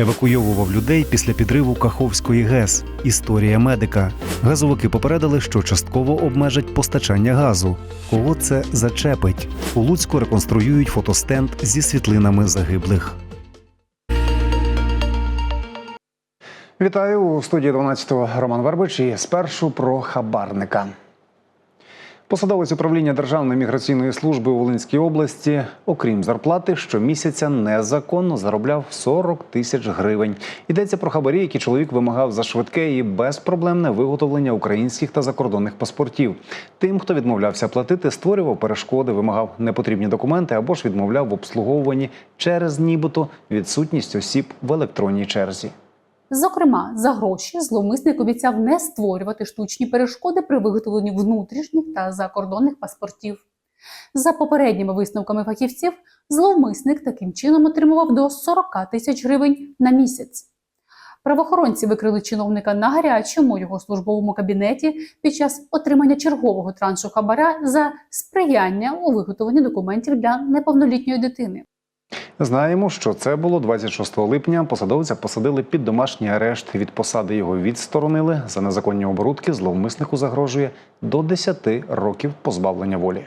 Евакуйовував людей після підриву Каховської ГЕС. Історія медика. Газовики попередили, що частково обмежать постачання газу. Кого це зачепить? У Луцьку реконструюють фотостенд зі світлинами загиблих. Вітаю у студії 12-го Роман Вербич і спершу про хабарника. Посадовець управління Державної міграційної служби у Волинській області, окрім зарплати, щомісяця незаконно заробляв 40 тисяч гривень. Йдеться про хабарі, які чоловік вимагав за швидке і безпроблемне виготовлення українських та закордонних паспортів. Тим, хто відмовлявся платити, створював перешкоди, вимагав непотрібні документи або ж відмовляв в обслуговуванні через нібито відсутність осіб в електронній черзі. Зокрема, за гроші зловмисник обіцяв не створювати штучні перешкоди при виготовленні внутрішніх та закордонних паспортів. За попередніми висновками фахівців, зловмисник таким чином отримував до 40 тисяч гривень на місяць. Правоохоронці викрили чиновника на гарячому його службовому кабінеті під час отримання чергового траншу хабаря за сприяння у виготовленні документів для неповнолітньої дитини. Знаємо, що це було 26 липня. Посадовця посадили під домашній арешт. Від посади його відсторонили. За незаконні оборудки зловмиснику загрожує до 10 років позбавлення волі.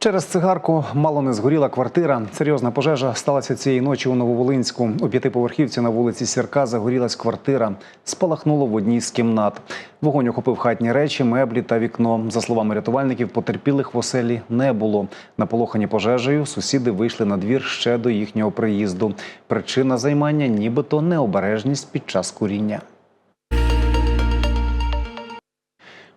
Через цигарку мало не згоріла квартира. Серйозна пожежа сталася цієї ночі у Нововолинську. У п'ятиповерхівці на вулиці Сірка загорілась квартира. Спалахнуло в одній з кімнат. Вогонь охопив хатні речі, меблі та вікно. За словами рятувальників, потерпілих в оселі не було. Наполохані пожежею сусіди вийшли на двір ще до їхнього приїзду. Причина займання нібито необережність під час куріння.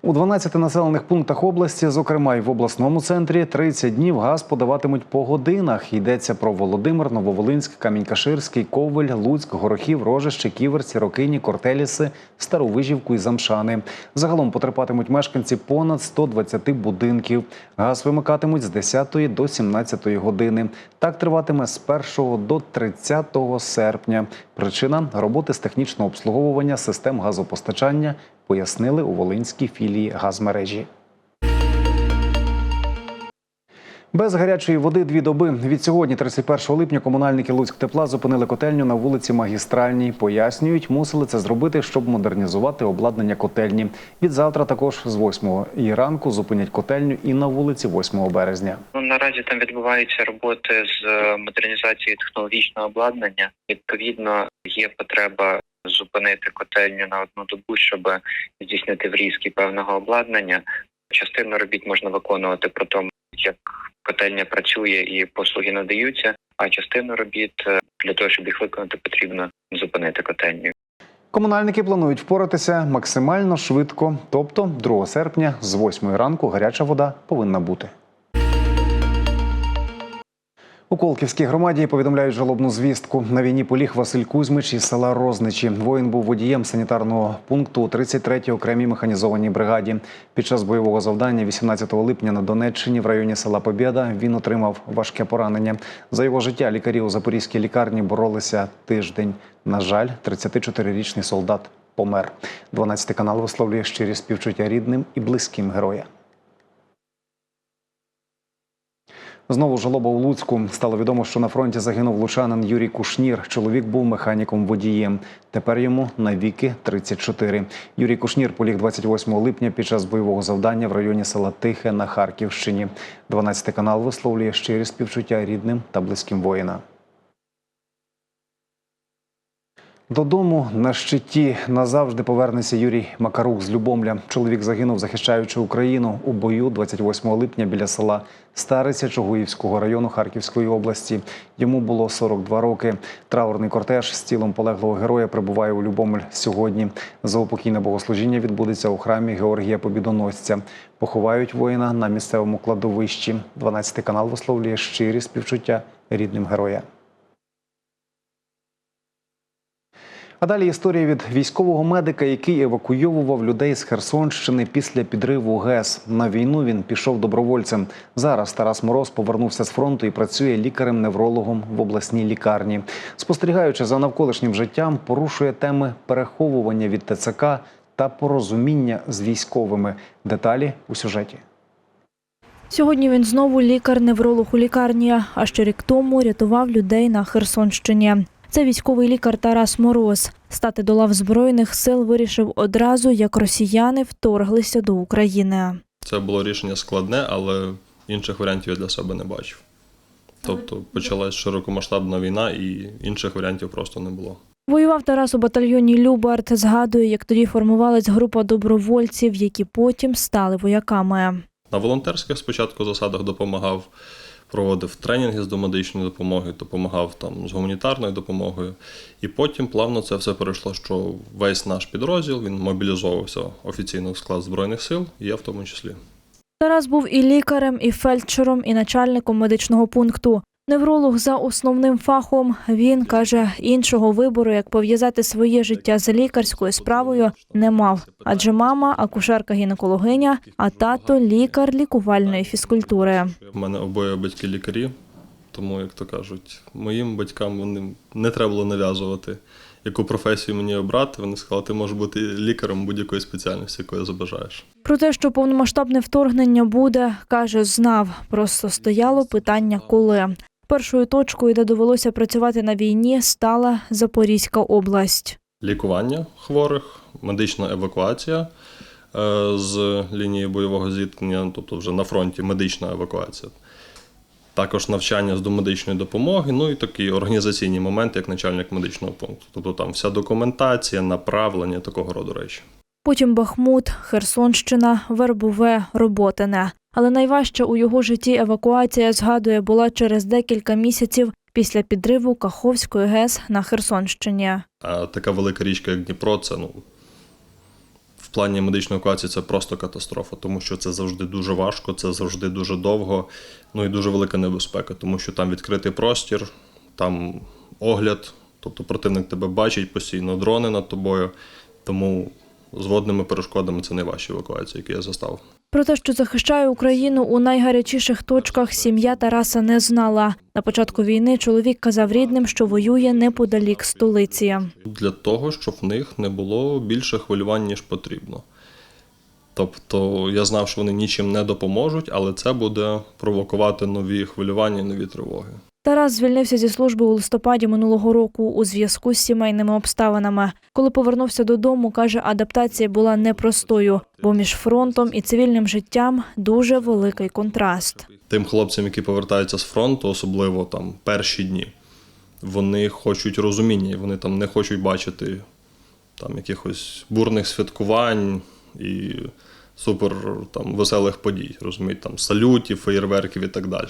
У 12 населених пунктах області, зокрема й в обласному центрі, 30 днів газ подаватимуть по годинах. Йдеться про Володимир, Нововолинськ, Камінь-Каширський, Ковель, Луцьк, Горохів, Рожище, Ківерці, Рокині, Кортеліси, Старовижівку і Замшани. Загалом потерпатимуть мешканці понад 120 будинків. Газ вимикатимуть з 10 до 17 години. Так триватиме з 1 до 30 серпня. Причина роботи з технічного обслуговування систем газопостачання пояснили у Волинській філії газмережі. Без гарячої води дві доби. Від сьогодні, 31 липня, комунальники Луцьк тепла зупинили котельню на вулиці Магістральній. Пояснюють, мусили це зробити, щоб модернізувати обладнання котельні. Від завтра також з 8 і ранку зупинять котельню і на вулиці 8 березня. Ну, наразі там відбуваються роботи з е, модернізації технологічного обладнання. Відповідно, є потреба зупинити котельню на одну добу, щоб здійснити врізки певного обладнання. Частину робіт можна виконувати про тому, як котельня працює і послуги надаються. А частину робіт е, для того, щоб їх виконати, потрібно зупинити котельню. Комунальники планують впоратися максимально швидко, тобто 2 серпня з 8 ранку гаряча вода повинна бути. У Колківській громаді повідомляють жалобну звістку. На війні поліг Василь Кузьмич із села Розничі. Воїн був водієм санітарного пункту у 33-й окремій механізованій бригаді. Під час бойового завдання 18 липня на Донеччині в районі села Побєда він отримав важке поранення. За його життя лікарі у Запорізькій лікарні боролися тиждень. На жаль, 34-річний солдат помер. 12 канал висловлює щирі співчуття рідним і близьким героя. Знову жалоба у Луцьку. Стало відомо, що на фронті загинув лучанин Юрій Кушнір. Чоловік був механіком водієм. Тепер йому навіки 34. Юрій Кушнір поліг 28 липня під час бойового завдання в районі села Тихе на Харківщині. 12 канал висловлює щирі співчуття рідним та близьким воїна. Додому на щиті назавжди повернеться Юрій Макарук з Любомля. Чоловік загинув, захищаючи Україну у бою 28 липня біля села Стариця Чугуївського району Харківської області. Йому було 42 роки. Траурний кортеж з тілом полеглого героя прибуває у Любомль сьогодні. Заупокійне богослужіння відбудеться у храмі Георгія Побідоносця. Поховають воїна на місцевому кладовищі. 12 канал висловлює щирі співчуття рідним героя. А далі історія від військового медика, який евакуйовував людей з Херсонщини після підриву ГЕС. На війну він пішов добровольцем. Зараз Тарас Мороз повернувся з фронту і працює лікарем-неврологом в обласній лікарні. Спостерігаючи за навколишнім життям, порушує теми переховування від ТЦК та порозуміння з військовими. Деталі у сюжеті. Сьогодні він знову лікар-невролог у лікарні, а ще рік тому рятував людей на Херсонщині. Це військовий лікар Тарас Мороз. Стати до лав збройних сил вирішив одразу, як росіяни вторглися до України. Це було рішення складне, але інших варіантів я для себе не бачив. Тобто почалась широкомасштабна війна, і інших варіантів просто не було. Воював Тарас у батальйоні Любарт. Згадує, як тоді формувалась група добровольців, які потім стали вояками. На волонтерських спочатку засадах допомагав, проводив тренінги з домедичної допомоги, допомагав там з гуманітарною допомогою. І потім плавно це все перейшло, що весь наш підрозділ він мобілізовувався офіційно в склад Збройних сил, і я в тому числі. Тарас був і лікарем, і фельдшером, і начальником медичного пункту. Невролог за основним фахом. Він каже, іншого вибору, як пов'язати своє життя з лікарською справою, не мав. Адже мама акушерка-гінекологиня, а тато лікар лікувальної фізкультури. У мене обоє батьки лікарі, тому, як то кажуть, моїм батькам вони не треба було нав'язувати, яку професію мені обрати. Вони сказали, ти можеш бути лікарем будь-якої спеціальності, якої забажаєш. Про те, що повномасштабне вторгнення буде, каже, знав. Просто стояло питання, коли. Першою точкою, де довелося працювати на війні, стала Запорізька область. Лікування хворих, медична евакуація е, з лінії бойового зіткнення, тобто вже на фронті медична евакуація. Також навчання з домедичної допомоги, ну і такий організаційний момент, як начальник медичного пункту. Тобто там вся документація, направлення, такого роду речі. Потім Бахмут, Херсонщина, Вербове, Роботине. Але найважча у його житті евакуація, згадує, була через декілька місяців після підриву Каховської ГЕС на Херсонщині. Така велика річка, як Дніпро, це ну, в плані медичної евакуації це просто катастрофа, тому що це завжди дуже важко, це завжди дуже довго, ну і дуже велика небезпека, тому що там відкритий простір, там огляд, тобто противник тебе бачить постійно, дрони над тобою. Тому з водними перешкодами це найважчі евакуації, які я застав. Про те, що захищає Україну у найгарячіших точках, сім'я Тараса не знала. На початку війни чоловік казав рідним, що воює неподалік столиці. для того, щоб в них не було більше хвилювань, ніж потрібно. Тобто я знав, що вони нічим не допоможуть, але це буде провокувати нові хвилювання нові тривоги. Тарас звільнився зі служби у листопаді минулого року у зв'язку з сімейними обставинами. Коли повернувся додому, каже, адаптація була непростою, бо між фронтом і цивільним життям дуже великий контраст. Тим хлопцям, які повертаються з фронту, особливо там перші дні, вони хочуть розуміння, вони там не хочуть бачити там якихось бурних святкувань і супер там веселих подій, розуміють, там салютів, феєрверків і так далі,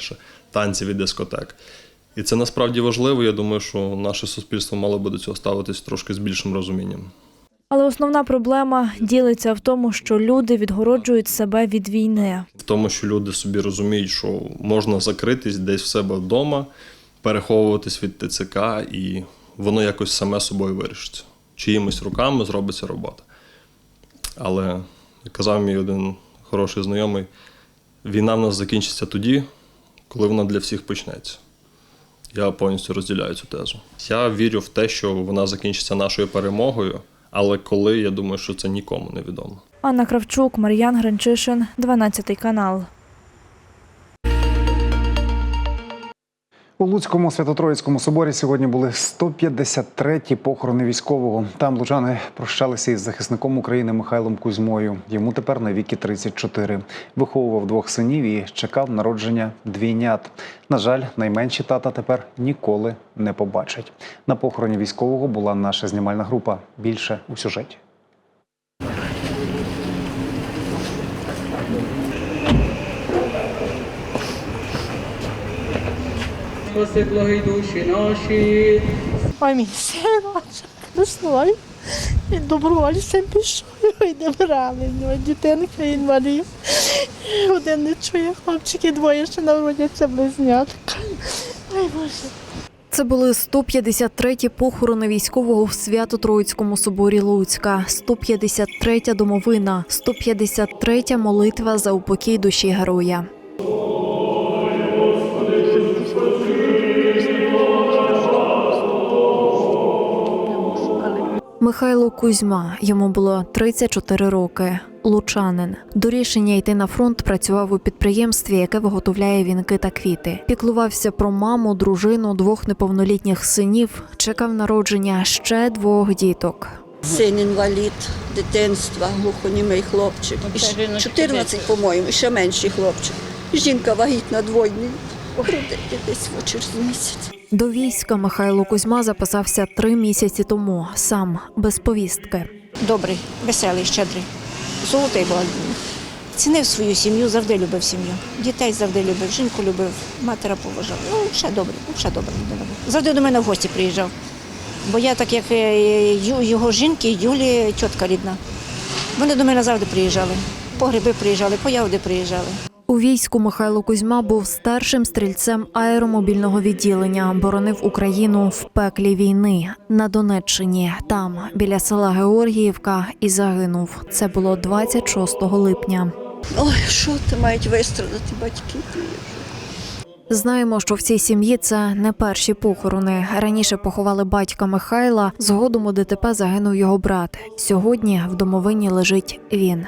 танців і дискотек. І це насправді важливо. Я думаю, що наше суспільство мало би до цього ставитись трошки з більшим розумінням. Але основна проблема ділиться в тому, що люди відгороджують себе від війни. в тому, що люди собі розуміють, що можна закритись десь в себе вдома, переховуватись від ТЦК, і воно якось саме собою вирішиться. Чиїмись руками зробиться робота. Але, як казав мій один хороший знайомий, війна в нас закінчиться тоді, коли вона для всіх почнеться. Я повністю розділяю цю тезу. Я вірю в те, що вона закінчиться нашою перемогою, але коли, я думаю, що це нікому не відомо. Анна Кравчук, Мар'ян Гринчишин, 12 канал. У Луцькому Свято-Троїцькому соборі сьогодні були 153-ті похорони військового. Там лучани прощалися із захисником України Михайлом Кузьмою. Йому тепер на віки 34. Виховував двох синів і чекав народження двійнят. На жаль, найменші тата тепер ніколи не побачать. На похороні військового була наша знімальна група. Більше у сюжеті. Спаси благі душі наші. Ой, мій син, весною. Він добровольцем пішов, ой, не брали в нього дитинка інвалід. Один не чує, хлопчики двоє ще народяться близнятка. Ой, Боже. Це були 153-ті похорони військового в Свято-Троїцькому соборі Луцька, 153-я домовина, 153-я молитва за упокій душі героя. Михайло Кузьма, йому було 34 роки. Лучанин до рішення йти на фронт працював у підприємстві, яке виготовляє вінки та квіти. Піклувався про маму, дружину, двох неповнолітніх синів. Чекав народження ще двох діток. Син інвалід дитинства, глухонімий хлопчик. І ще 14, по-моєму, ще менший хлопчик. Жінка вагітна двойний. Десь через місяць. До війська Михайло Кузьма записався три місяці тому, сам без повістки. добрий, веселий, щедрий, золотий був. Цінив свою сім'ю, завжди любив сім'ю. Дітей завжди любив, жінку любив, матера поважав. Ну, ще добре, ще добре. Завжди до мене в гості приїжджав. Бо я, так як е, його жінки, Юлі, тітка рідна. Вони до мене завжди приїжджали. По гриби приїжджали, по ягоди приїжджали. У війську Михайло Кузьма був старшим стрільцем аеромобільного відділення, боронив Україну в пеклі війни на Донеччині. Там, біля села Георгіївка, і загинув. Це було 26 липня. Ой, що ти мають вистрадати батьки? Знаємо, що в цій сім'ї це не перші похорони. Раніше поховали батька Михайла. Згодом у ДТП загинув його брат. Сьогодні в домовині лежить він.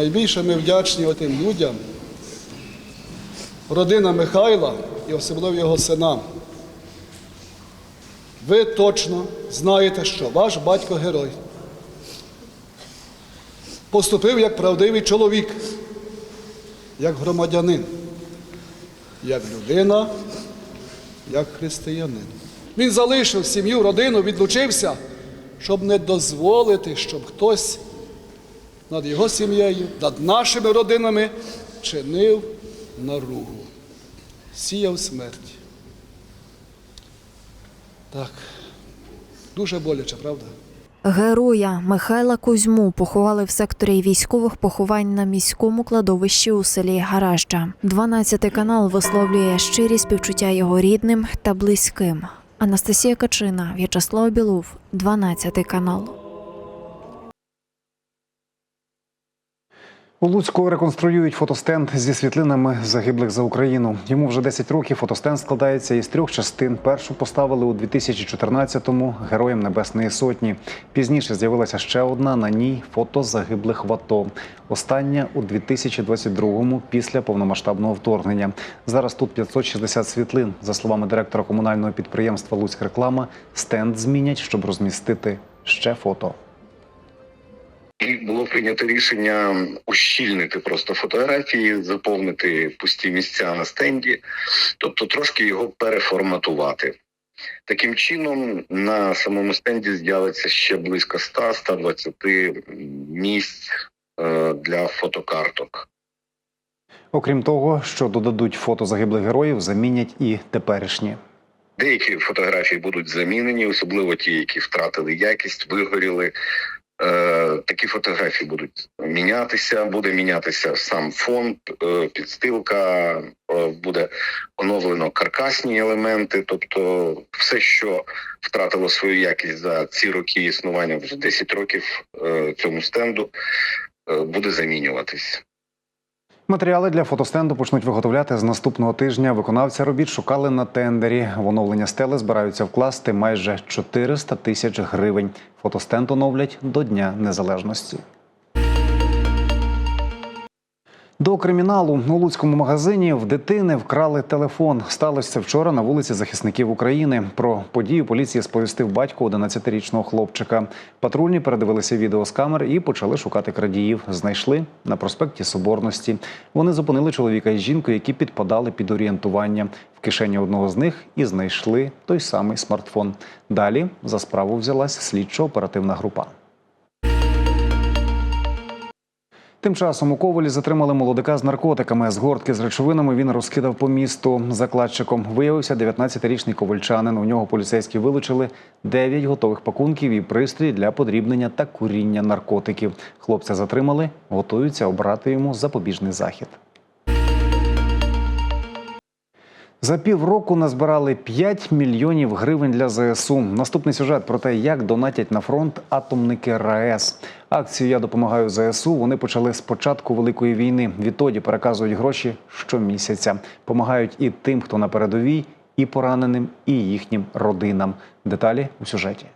Найбільше ми вдячні отим людям, родина Михайла і особливо його синам. Ви точно знаєте, що ваш батько герой поступив як правдивий чоловік, як громадянин, як людина, як християнин. Він залишив сім'ю, родину, відлучився, щоб не дозволити, щоб хтось над його сім'єю, над нашими родинами чинив наругу, сіяв смерть. Так, дуже боляче, правда? Героя Михайла Кузьму поховали в секторі військових поховань на міському кладовищі у селі Гаражджа. 12 канал висловлює щирі співчуття його рідним та близьким. Анастасія Качина, В'ячеслав Білов, 12 канал. У Луцьку реконструюють фотостенд зі світлинами загиблих за Україну. Йому вже 10 років. Фотостенд складається із трьох частин. Першу поставили у 2014-му героям Небесної Сотні. Пізніше з'явилася ще одна. На ній фото загиблих в АТО. Остання у 2022-му після повномасштабного вторгнення. Зараз тут 560 світлин. За словами директора комунального підприємства Луцьк реклама, стенд змінять, щоб розмістити ще фото. І було прийнято рішення ущільнити просто фотографії, заповнити пусті місця на стенді, тобто трошки його переформатувати. Таким чином, на самому стенді з'явиться ще близько 100-120 місць е, для фотокарток. Окрім того, що додадуть фото загиблих героїв, замінять і теперішні. Деякі фотографії будуть замінені, особливо ті, які втратили якість, вигоріли. Е, такі фотографії будуть мінятися, буде мінятися сам фонд, е, підстилка, е, буде оновлено каркасні елементи, тобто все, що втратило свою якість за ці роки існування, вже 10 років цьому стенду, буде замінюватись. Матеріали для фотостенду почнуть виготовляти з наступного тижня. Виконавця робіт шукали на тендері. В оновлення стели збираються вкласти майже 400 тисяч гривень. Фотостенд оновлять до Дня Незалежності. До криміналу у луцькому магазині в дитини вкрали телефон. Сталося це вчора на вулиці захисників України. Про подію поліції сповістив батько 11-річного хлопчика. Патрульні передивилися відео з камер і почали шукати крадіїв. Знайшли на проспекті Соборності. Вони зупинили чоловіка і жінку, які підпадали під орієнтування. В кишені одного з них і знайшли той самий смартфон. Далі за справу взялась слідчо-оперативна група. Тим часом у Ковалі затримали молодика з наркотиками. З гортки з речовинами він розкидав по місту. Закладчиком виявився 19-річний ковальчанин. У нього поліцейські вилучили 9 готових пакунків і пристрій для подрібнення та куріння наркотиків. Хлопця затримали, готуються обрати йому запобіжний захід. За півроку назбирали 5 мільйонів гривень для ЗСУ. Наступний сюжет про те, як донатять на фронт атомники РаЕС. Акцію Я допомагаю ЗСУ. Вони почали з початку великої війни. Відтоді переказують гроші щомісяця. Помагають і тим, хто на передовій, і пораненим, і їхнім родинам. Деталі у сюжеті.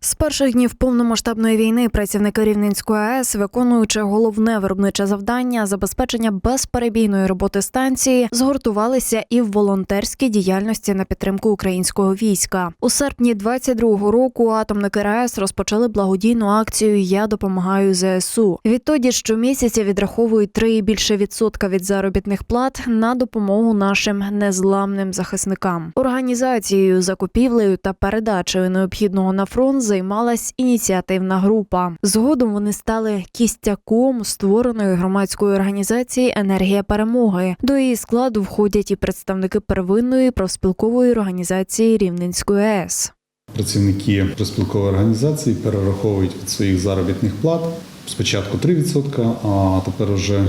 З перших днів повномасштабної війни працівники Рівненської АЕС, виконуючи головне виробниче завдання забезпечення безперебійної роботи станції, згуртувалися і в волонтерській діяльності на підтримку українського війська. У серпні 22-го року атомники РаЕС розпочали благодійну акцію Я допомагаю ЗСУ. Відтоді щомісяця відраховують 3 і більше відсотка від заробітних плат на допомогу нашим незламним захисникам. Організацією, закупівлею та передачею необхідного на фронт займалась ініціативна група. Згодом вони стали кістяком створеної громадської організації Енергія перемоги. До її складу входять і представники первинної профспілкової організації Рівненської АЕС. Працівники проспілкової організації перераховують від своїх заробітних плат спочатку 3%, а тепер уже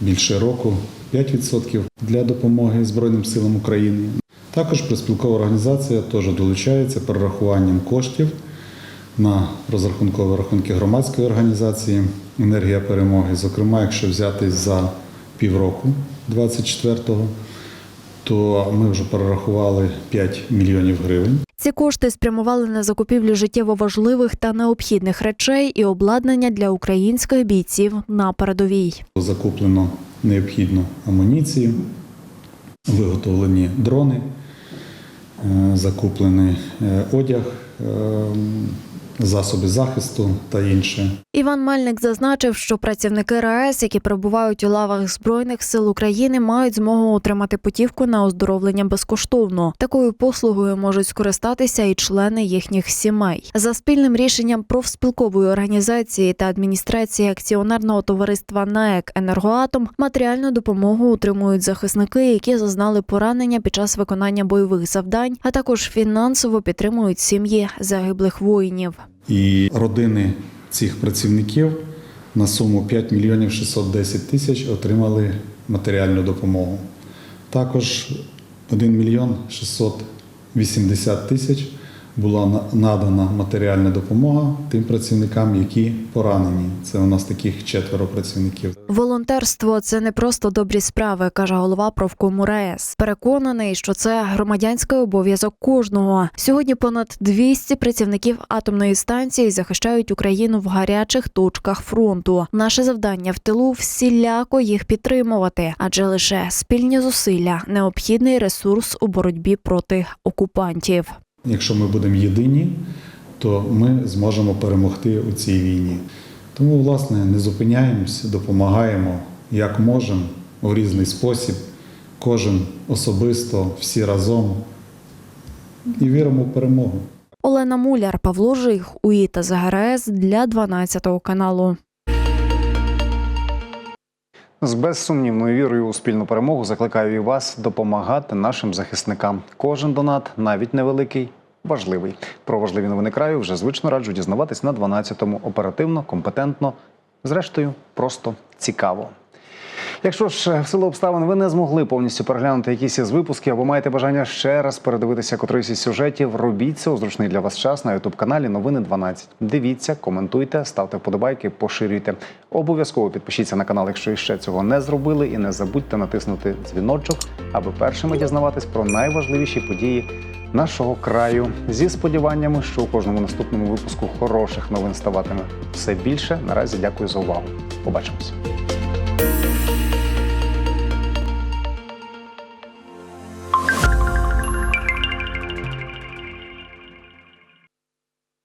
більше року 5% для допомоги Збройним силам України. Також проспілкова організація теж долучається перерахуванням коштів на розрахункові рахунки громадської організації Енергія перемоги. Зокрема, якщо взяти за півроку 24-го, то ми вже перерахували 5 мільйонів гривень. Ці кошти спрямували на закупівлю життєво важливих та необхідних речей і обладнання для українських бійців на передовій. Закуплено необхідну амуніцію, виготовлені дрони, закуплений е, одяг, е, засоби захисту та інше. Іван Мельник зазначив, що працівники РаЕС, які перебувають у лавах збройних сил України, мають змогу отримати путівку на оздоровлення безкоштовно. Такою послугою можуть скористатися і члени їхніх сімей. За спільним рішенням профспілкової організації та адміністрації акціонерного товариства НАЕК Енергоатом матеріальну допомогу отримують захисники, які зазнали поранення під час виконання бойових завдань, а також фінансово підтримують сім'ї загиблих воїнів. І родини цих працівників на суму 5 мільйонів 610 тисяч отримали матеріальну допомогу. Також 1 мільйон 680 тисяч була надана матеріальна допомога тим працівникам, які поранені. Це у нас таких четверо працівників. Волонтерство це не просто добрі справи, каже голова профкому РаЕС. Переконаний, що це громадянський обов'язок кожного. Сьогодні понад 200 працівників атомної станції захищають Україну в гарячих точках фронту. Наше завдання в тилу всіляко їх підтримувати, адже лише спільні зусилля необхідний ресурс у боротьбі проти окупантів. Якщо ми будемо єдині, то ми зможемо перемогти у цій війні. Тому, власне, не зупиняємось, допомагаємо як можемо у різний спосіб, кожен особисто, всі разом і віримо в перемогу. Олена Муляр, Павло Жих, УІТА ЗГРС для 12 каналу. З безсумнівною вірою у спільну перемогу закликаю і вас допомагати нашим захисникам. Кожен донат, навіть невеликий, важливий. Про важливі новини краю вже звично раджу дізнаватись на 12-му оперативно, компетентно, зрештою, просто цікаво. Якщо ж в силу обставин ви не змогли повністю переглянути якісь із випусків або маєте бажання ще раз передивитися котрийсь із сюжетів, робіть це у зручний для вас час на ютуб каналі Новини 12. Дивіться, коментуйте, ставте вподобайки, поширюйте. Обов'язково підпишіться на канал, якщо іще цього не зробили, і не забудьте натиснути дзвіночок, аби першими дізнаватись про найважливіші події нашого краю. Зі сподіваннями, що у кожному наступному випуску хороших новин ставатиме все більше. Наразі дякую за увагу. Побачимось.